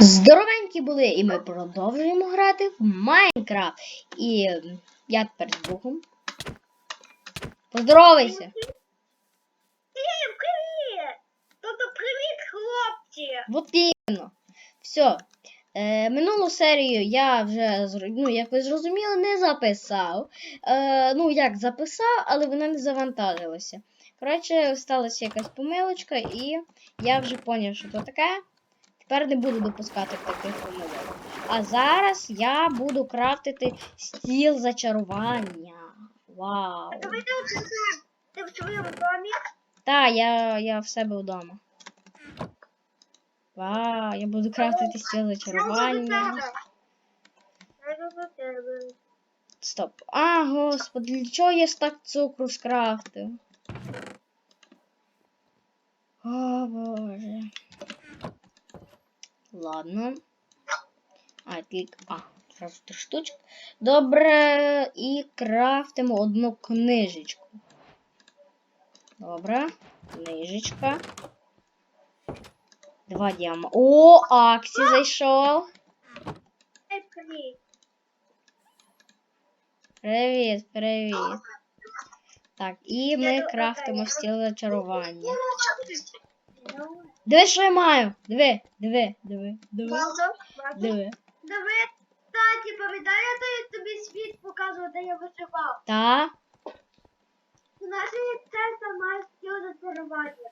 Здоровенькі були, і ми продовжуємо грати в Майнкрафт. І я тепер з другом. Поздоровайся. Всім привіт! Тобто привіт, хлопці! Вот іменно. Все. Е, минулу серію я вже ну, як ви зрозуміли, не записав. Е, ну, як записав, але вона не завантажилася. Коротше, сталася якась помилочка, і я вже поняв, що то таке. Тепер не буду допускати таких помилок. А зараз я буду крафтити стіл зачарування. Вау! А ти в своєму домі. Та, я, я в себе вдома. Вау, я буду крафтити стіл зачарування. Стоп. А, господи, для чого я так цукру скрафтив? О, боже. Ладно. А, тільки. А, зразу три штучки. Добре, і крафтимо одну книжечку. Добре. Книжечка. Два діама. О, Аксі зайшов. Привіт. Привіт, привіт. Так, і ми крафтимо стіл зачарування. Диви, що я маю. Диви, диви, диви, диви, диви. Диви, таті, пам'ятаєте, я тобі світ показував, де я виживав? Та. У нас є це сама стіл зачарування.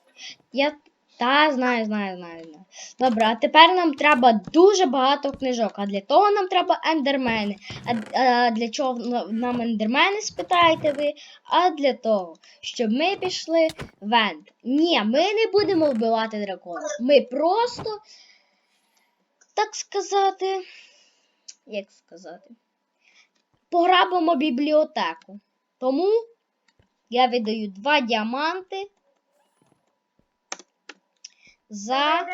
Я та знаю, знаю, знаю, знаю. Добре, а тепер нам треба дуже багато книжок. А для того нам треба ендермени. А, а для чого нам ендермени, спитаєте ви? А для того, щоб ми пішли в енд. Ні, ми не будемо вбивати дракона. Ми просто, так сказати, як сказати, пограбимо бібліотеку. Тому я видаю два діаманти за.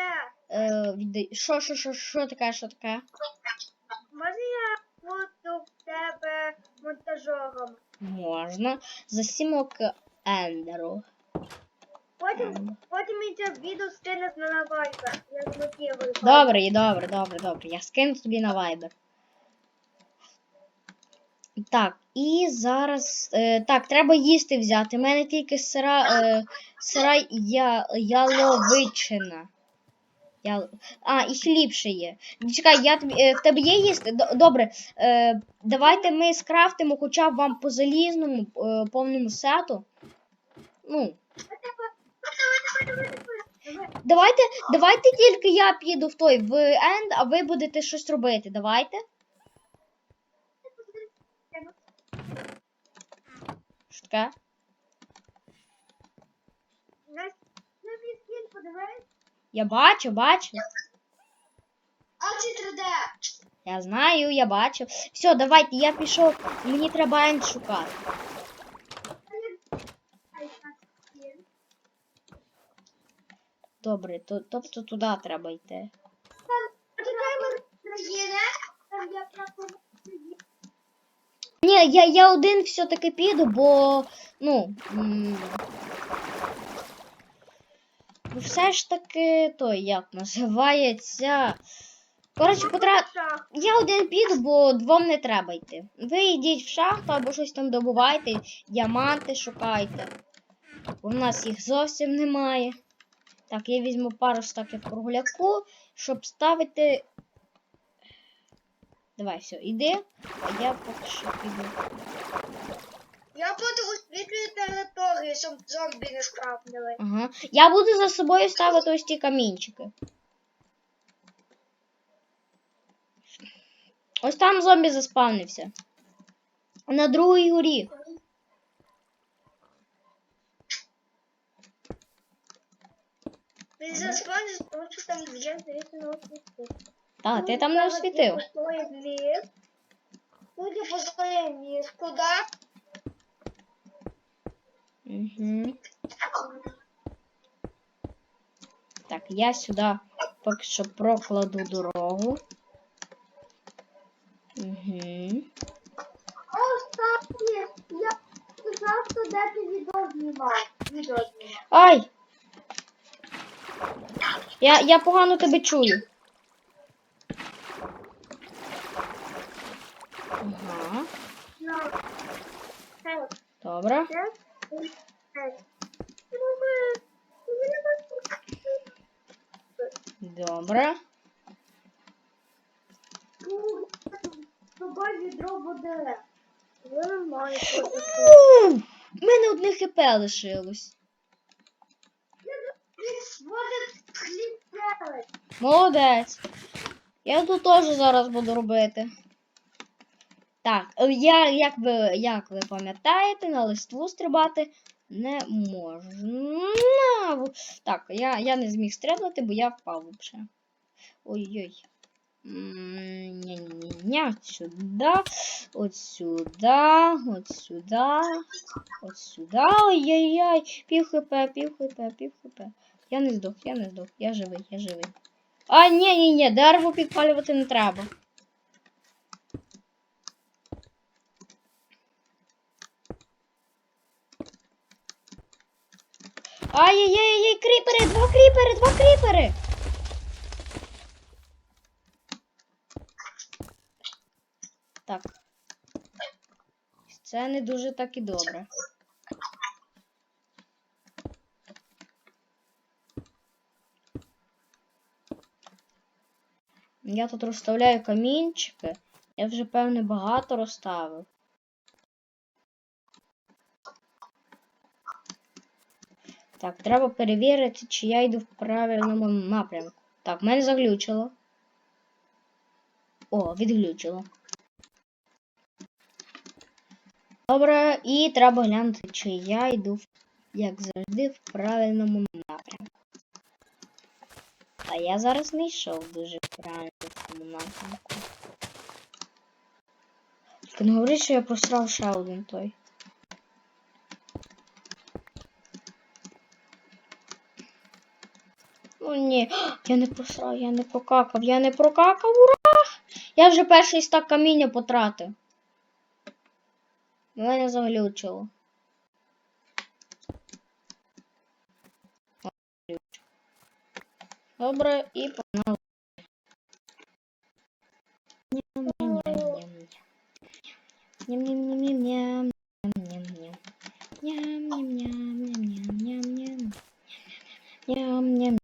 Віддаю- що, що, що, що таке, що така? Можна я буду в тебе монтажером? Можна. За сімок ендеру. Потім, потім мені відео скине на вайбер. Я змотивую. Добре, добре, добре, добре. Я скину тобі на Viber. Так, і зараз. Е, так, треба їсти взяти. У мене тільки сира, е, сира я, яловичина. Я... А, і хліб ще є. Чекай, я тобі, е, в тебе є їсти? Добре. Е, давайте ми скрафтимо хоча б вам по залізному е, повному сету. Ну, Давайте, давайте тільки я піду в той в енд, а ви будете щось робити. Давайте. Що таке? Я бачу, бачу. А чи 3D? Я знаю, я бачу. Все, давайте, я пішов. Мені треба енд шукати. Добре, то, тобто туди треба йти. Чекай, мене країни. Там я просто... Ні, я, я один все-таки піду, бо. Ну. м, бо все ж таки той, як називається. Коротше, потра... Я один піду, бо двом не треба йти. Ви йдіть в шахту або щось там добувайте, діаманти шукайте. Бо в нас їх зовсім немає. Так, я візьму пару стаків кругляку, щоб ставити. Давай, все, іди, а я поки що піду. Я буду освітлюю територію, щоб зомбі не скрапнули. Ага. Я буду за собою ставити ось ті камінчики. Ось там зомбі заспавнився. На другій горі. Він заспавнив, тому що там вже здається на освітлю. Та, ти там не освітив. Судя по своєму ліс, куди? Угу. Так, я сюди поки що прокладу дорогу. Угу. Ай! Я, я погано тебе чую. Добре. Добре. маєте. У мене одне хп лишилось. Молодець. Я тут теж зараз буду робити. Так, е, я, як ви, як ви пам'ятаєте, на листву стрибати не можна. Так, я, я не зміг стрибнути, бо я впав взагалі. Ой-ой. Ня-ня-ня, от сюди, от сюди, от сюди, от сюди. Ой-ой-ой, пів хп, пів. Я не здох, я не здох, я живий, я живий. А, ні, ні, ні, дерево підпалювати не треба. Ай-яй-яй, кріпери, два кріпери, два кріпери. Так. Це не дуже так і добре. Я тут розставляю камінчики. Я вже, певне, багато розставив. Так, треба перевірити, чи я йду в правильному напрямку. Так, мене заглючило. О, відглючило. Добре, і треба глянути, чи я йду, як завжди, в правильному напрямку. А я зараз не йшов дуже в правильному напрямку. Тільки не говори, що я просрав ще один той. Ну ні, я не посрав, я не прокакав, я не прокакав, ура! Я вже перший стак каміння потратив. Мене заглючило. Добре, і погнали.